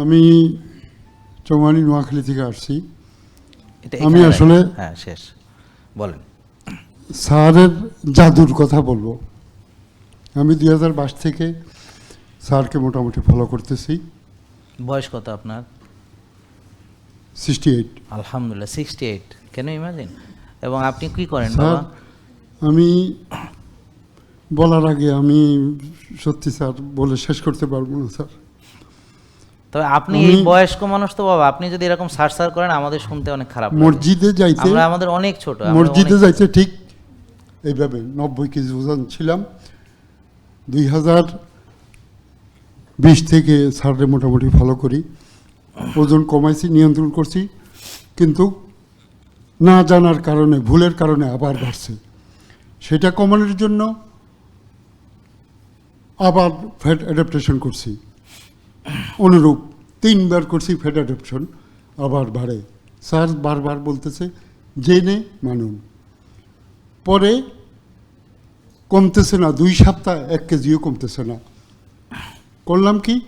আমি চৌমানি নোয়াখালী থেকে আসছি। আমি আসলে- হ্যাঁ শেষ। বলেন। স্যারের জাদুর কথা বলব। আমি দুই হাজার বাইশ থেকে স্যারকে মোটামুটি ফলো করতেছি। বয়স কত আপনার? সিক্সটি এইট আলহামদুলিল্লাহ সিক্সটি এইট কেন ইমাজিন এবং আপনি কি করেন স্যার আমি বলার আগে আমি সত্যি স্যার বলে শেষ করতে পারব না স্যার। তবে আপনি এই বয়স্ক মানুষ তো বাবা আপনি যদি এরকম সার সার করেন আমাদের শুনতে অনেক খারাপ মসজিদে যাইতে আমরা আমাদের অনেক ছোট মসজিদে যাইতে ঠিক এইভাবে নব্বই কেজি ওজন ছিলাম। দুই হাজার বিশ থেকে স্যাররে মোটামুটি ফলো করি। ওজন কমাইছি নিয়ন্ত্রণ করছি কিন্তু না জানার কারণে ভুলের কারণে আবার বাড়ছে। সেটা কমানোর জন্য আবার ফ্যাট অ্যাডাপ্টেশন করছি। অনুরূপ তিনবার করছি অ্যাডাপশন আবার বাড়ে স্যার বারবার বলতেছে জেনে মানুন। পরে কমতেছে না দুই সপ্তাহ এক কেজিও কমতেছে না। করলাম কি?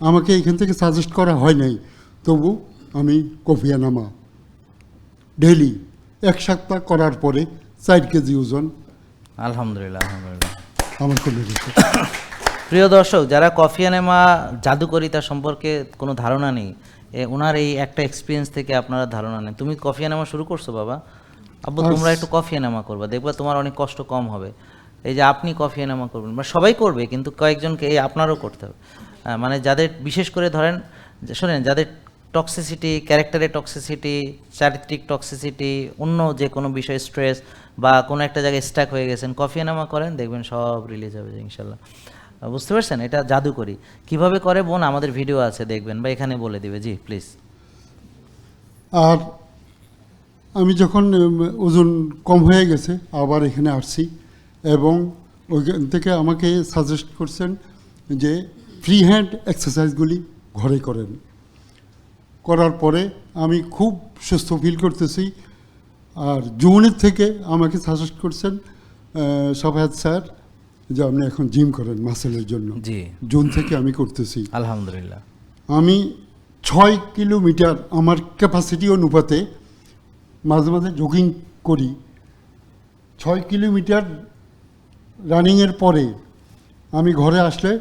আমাকে এখান থেকে সাজেস্ট করা হয় নাই। তবু আমি কফিয়ানামা ডেলি এক সপ্তাহ করার পরে চার কেজি ওজন। আলহামদুলিল্লাহ আলহামদুলিল্লাহ। আমার কমে গেছে প্রিয় দর্শক যারা কফি আনেমা জাদুকরিতা সম্পর্কে কোনো ধারণা নেই এ, ওনার এই একটা এক্সপিরিয়েন্স থেকে আপনারা ধারণা নেন। তুমি কফি আনেমা শুরু করছ বাবা? আব্বু তোমরা একটু কফি আনেমা করবা দেখবা তোমার অনেক কষ্ট কম হবে। এই যে আপনি কফি আনেমা করবেন বা সবাই করবে কিন্তু কয়েকজনকে এই আপনারও করতে হবে। মানে যাদের বিশেষ করে ধরেন শোনেন যাদের টক্সিসিটি ক্যারেক্টারের টক্সিসিটি চারিত্রিক টক্সিসিটি অন্য যে কোনো বিষয়ে স্ট্রেস বা কোনো একটা জায়গায় স্ট্যাক হয়ে গেছেন কফি আনামা করেন দেখবেন সব রিলিজ হবে ইনশাল্লাহ। বুঝতে পারছেন? এটা জাদু করি কীভাবে করে বোন? আমাদের ভিডিও আছে, দেখবেন। বা এখানে বলে দিবে। জি প্লিজ আর আমি যখন ওজন কম হয়ে গেছে, আবার এখানে আসছি এবং ওইখান থেকে আমাকে সাজেস্ট করছেন যে ফ্রি হ্যান্ড এক্সারসাইজগুলি ঘরে করেন। করার পরে আমি খুব সুস্থ ফিল করতেছি। আর জুনের থেকে আমাকে সাজেস্ট করছেন সফায়াত স্যার যে আপনি এখন জিম করেন মাসেলের জন্য। জি। জুন থেকে আমি করতেছি। আলহামদুলিল্লাহ। আমি ছয় কিলোমিটার আমার ক্যাপাসিটি অনুপাতে মাঝে মাঝে জগিং করি। ছয় কিলোমিটার রানিংয়ের পরে আমি ঘরে আসলে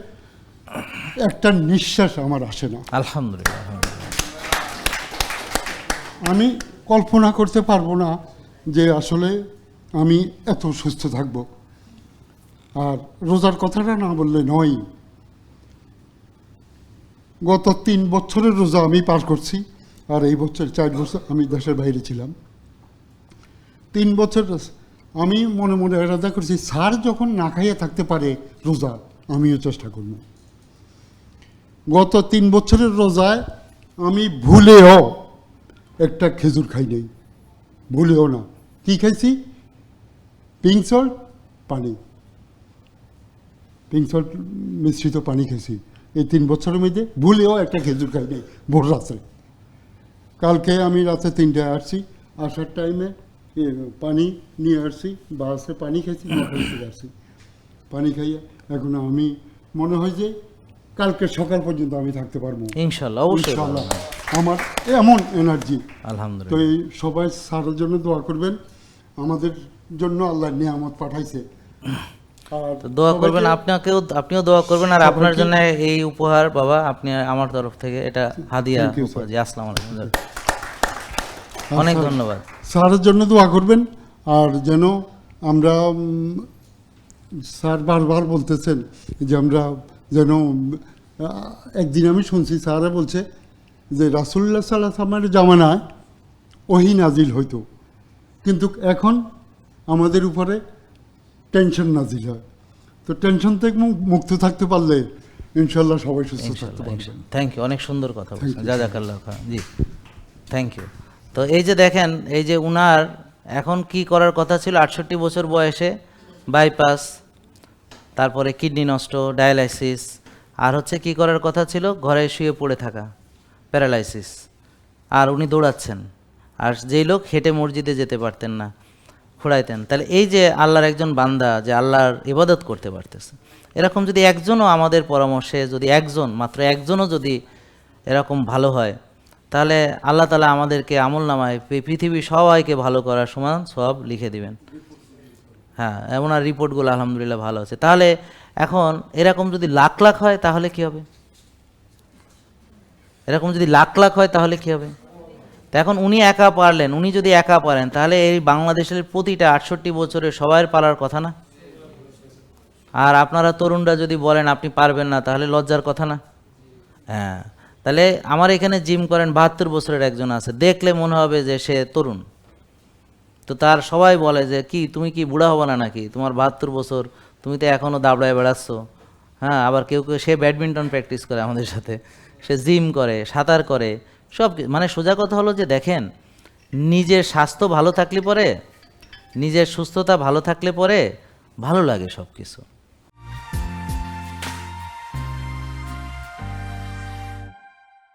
একটা নিঃশ্বাস আমার আসে না। আলহামদুলিল্লাহ আলহামদুলিল্লাহ। আমি কল্পনা করতে পারব না যে আসলে আমি এত সুস্থ থাকব। আর রোজার কথাটা না বললে নয়। গত তিন বছরের রোজা আমি পার করছি, আর এই বছর চার বছর আমি দেশের বাইরে ছিলাম। তিন বছর আমি মনে মনে এরাদা করছি, স্যার যখন না খাইয়ে থাকতে পারে রোজা, আমিও চেষ্টা করব। গত তিন বছরের রোজায় আমি ভুলেও একটা খেজুর খাই নাই। ভুলেও না। কি খাইছি? পিঙ্ক সল্ট, পানি। পিঙ্ক সল্ট মিশ্রিত পানি খেয়েছি। এই তিন বছরের মধ্যে ভুলেও একটা খেজুর খাই নাই ভোর রাত্রে। কালকে আমি রাতে তিনটায় আসছি আসার টাইমে পানি নিয়ে আসছি বাসে পানি খেয়েছি আসছি। পানি খাইয়ে এখন আমি মনে হয় যে কালকে সকাল পর্যন্ত আমি থাকতে পারব। ইনশাল্লাহ আমার এমন এনার্জি তো এই সবাই স্যারের জন্য দোয়া করবেন। আমাদের জন্য আল্লাহ নিয়ামত পাঠাইছে। তো দোয়া করবেন আপনাকেও আপনিও দোয়া করবেন আর আপনার জন্য এই উপহার বাবা আপনি আমার তরফ থেকে এটা হাদিয়া. জি আসসালামু আলাইকুম অনেক ধন্যবাদ। স্যারের জন্য দোয়া করবেন আর যেন আমরা স্যার বারবার বলতেছেন যে আমরা যেন একদিন আমি শুনছি স্যারে বলছে যে রাসুল্লাহ সাল্লাহ আমার জামানায় ওহি নাজিল হইতো। কিন্তু এখন আমাদের উপরে টেনশন নাজিল হয় তো টেনশন থেকে মুক্ত থাকতে পারলে ইনশাল্লাহ সবাই সুস্থ থাকতে পারবেন থ্যাংক ইউ অনেক সুন্দর কথা বলছেন। জাজাকাল্লাহ খান জি। থ্যাংক ইউ তো এই যে দেখেন এই যে উনার এখন কি করার কথা ছিল? আটষট্টি বছর বয়সে বাইপাস তারপরে কিডনি নষ্ট ডায়ালাইসিস আর হচ্ছে কি করার কথা ছিল? ঘরে শুয়ে পড়ে থাকা প্যারালাইসিস আর উনি দৌড়াচ্ছেন। আর যেই লোক হেঁটে মসজিদে যেতে পারতেন না। খোড়াইতেন তাহলে এই যে আল্লাহর একজন বান্দা যে আল্লাহর ইবাদত করতে পারতেছে, এরকম যদি একজনও আমাদের পরামর্শে যদি একজন, মাত্র একজনও যদি এরকম ভালো হয়, তাহলে আল্লাহ তালা আমাদেরকে আমল নামায় পৃথিবীর সবাইকে ভালো করার সমান সব লিখে দিবেন। হ্যাঁ এমন আর রিপোর্টগুলো আলহামদুলিল্লাহ ভালো আছে। তাহলে এখন এরকম যদি লাখ লাখ হয়, তাহলে কি হবে? এরকম যদি লাখ লাখ হয়, তাহলে কি হবে? তা এখন উনি একা পারলেন, উনি যদি একা পারেন, তাহলে এই বাংলাদেশের প্রতিটা আটষট্টি বছরে সবাই পারার কথা না? আর আপনারা তরুণরা যদি বলেন আপনি পারবেন না, তাহলে লজ্জার কথা না? হ্যাঁ তাহলে আমার এখানে জিম করেন বাহাত্তর বছরের একজন আছে, দেখলে মনে হবে যে সে তরুণ। তো তার সবাই বলে যে, কি, তুমি কি বুড়া হবে না নাকি? তোমার বাহাত্তর বছর, তুমি তো এখনও দাবড়ায় বেড়াচ্ছ। হ্যাঁ আবার কেউ কেউ, সে ব্যাডমিন্টন প্র্যাকটিস করে আমাদের সাথে। সে জিম করে, সাঁতার করে সব মানে সোজা কথা হলো যে দেখেন, নিজের স্বাস্থ্য ভালো থাকলে পরে, নিজের সুস্থতা ভালো থাকলে পরে ভালো লাগে সব কিছু